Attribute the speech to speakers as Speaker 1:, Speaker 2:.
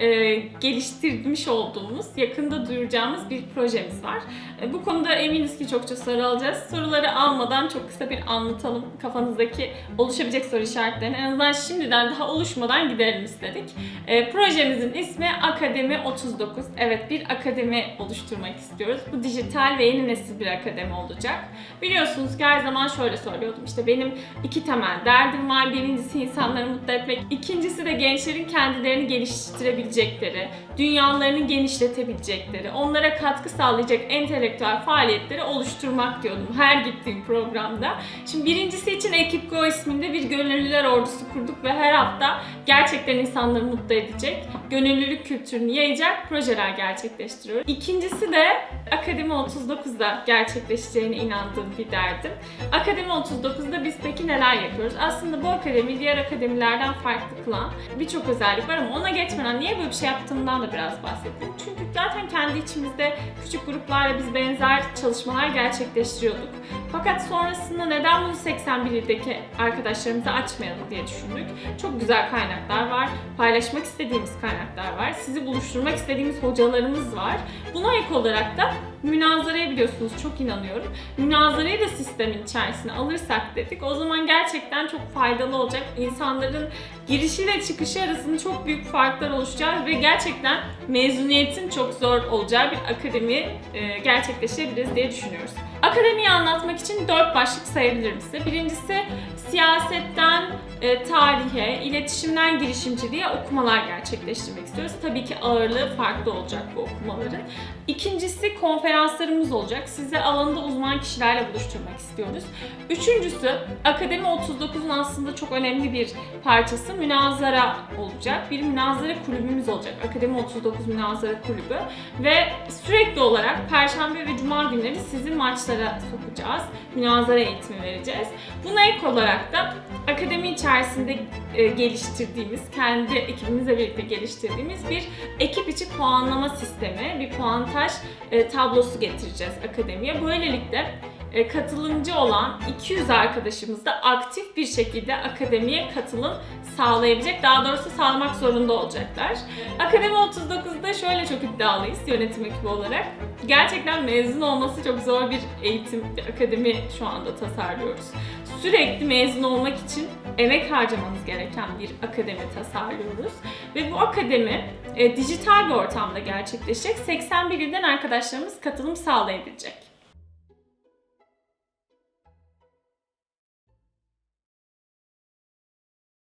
Speaker 1: e, geliştirmiş olduğumuz, yakında duyuracağımız bir projemiz var. E, bu konuda eminiz ki çokça soru alacağız. Soruları almadan çok kısa bir anlatalım kafanızdaki oluşabilecek soru işaretlerini. En azından şimdiden daha oluşmadan gidelim istedik. E, projemizin ismi Akademi 39. Evet bir akademi oluşturmak istiyoruz. Bu dijital ve yeni nesil bir akademi olacak. Biliyorsunuz ki her zaman şöyle söylüyordum. İşte benim iki temel derdim var. Birincisi insanları mutlu etmek. İkincisi de gençlerin kendilerini geliştirebilecekleri, dünyalarını genişletebilecekleri, onlara katkı sağlayacak entelektüel faaliyetleri oluşturmak diyordum her gittiğim programda. Şimdi birincisi için Ekip Go isminde bir gönüllüler ordusu kurduk ve her hafta gerçekten insanları mutlu edecek, gönüllülük kültürünü yayacak projeler gerçekleştiriyoruz. İkincisi de Akademi 39'da gerçekleşeceğine inandığım bir derdim. Akademi 39'da biz peki neler yapıyoruz? Aslında bu akademi diğer akademilerden farklı kılan birçok özellik var ama ona geçmeden niye böyle bir şey yaptığımdan da biraz bahsedeyim. Çünkü zaten kendi içimizde küçük gruplarla biz benzer çalışmalar gerçekleştiriyorduk. Fakat sonrasında neden bunu 81 ildeki arkadaşlarımıza açmayalım diye düşündük. Çok güzel kaynaklar var. Paylaşmak istediğimiz kaynaklar var. Sizi buluşturmak istediğimiz hocalarımız var. Buna ek olarak da münazaraya biliyorsunuz çok inanıyorum. Münazarayı da sistemin içerisine alırsak dedik. O zaman gerçekten çok faydalı olacak. İnsanların girişiyle çıkışı arasında çok büyük farklar oluşacak ve gerçekten mezuniyetin çok zor olacağı bir akademi e, gerçekleşebiliriz diye düşünüyoruz. Akademiyi anlatmak için dört başlık sayabilirim size. Birincisi siyasetten e, tarihe, iletişimden girişimciliğe okumalar gerçekleştirmek istiyoruz. Tabii ki ağırlığı farklı olacak bu okumaların. İkincisi konferanslarımız olacak. Size alanında uzman kişilerle buluşturmak istiyoruz. Üçüncüsü Akademi 39'un aslında çok önemli bir parçası münazara olacak. Bir münazara kulübümüz olacak. Akademi 39 Münazara Kulübü ve sürekli olarak Perşembe ve Cuma günleri sizi maçlara sokacağız. Münazara eğitimi vereceğiz. Buna ek olarak da akademi içerisinde e, geliştirdiğimiz, kendi ekibimizle birlikte geliştirdiğimiz bir ekip içi puanlama sistemi, bir puantaj e, tablosu getireceğiz akademiye. Böylelikle katılımcı olan 200 arkadaşımız da aktif bir şekilde akademiye katılım sağlayabilecek. Daha doğrusu sağlamak zorunda olacaklar. Akademi 39'da şöyle çok iddialıyız yönetim ekibi olarak. Gerçekten mezun olması çok zor bir eğitim, bir akademi şu anda tasarlıyoruz. Sürekli mezun olmak için emek harcamanız gereken bir akademi tasarlıyoruz. Ve bu akademi e, dijital bir ortamda gerçekleşecek. 81 ilden arkadaşlarımız katılım sağlayabilecek.